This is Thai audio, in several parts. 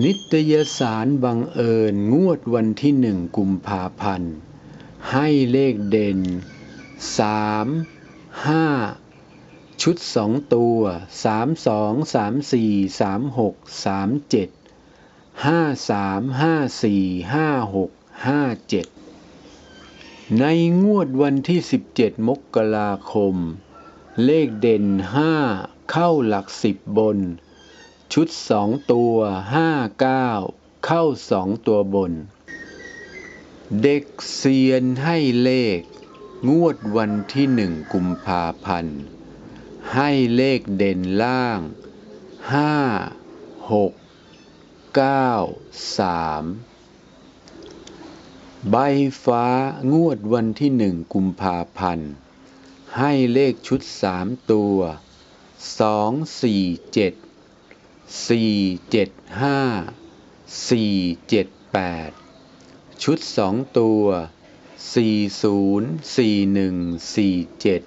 นิตยสารบังเอิญงวดวันที่หนึ่งกุมภาพันธ์ ให้เลขเด่นสามห้าชุดสองตัวสามสองสามสี่สามหกสามเจ็ดห้าสามห้าสี่ห้าหกห้าเจ็ดในงวดวันที่สิบเจ็ดมกราคม เลขเด่นห้าเข้าหลักสิบบน ชุดสองตัวห้าเก้าเข้าสองตัวบน เด็กเซียนให้เลข งวดวันที่หนึ่งกุมภาพันธ์ ให้เลขเด่นล่างห้าหกเก้าสามใบฟ้างวดวันที่หนึ่งกุมภาพันธ์ ให้เลขชุดสามตัวสองสี่เจ็ด สี่เจ็ดห้าสี่เจ็ดแปดชุดสองตัวสี่ศูนย์สี่หนึ่งสี่เจ็ด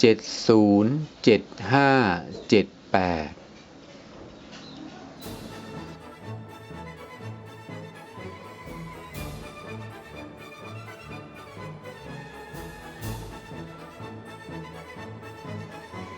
เจ็ดศูนย์เจ็ดห้าเจ็ดแปด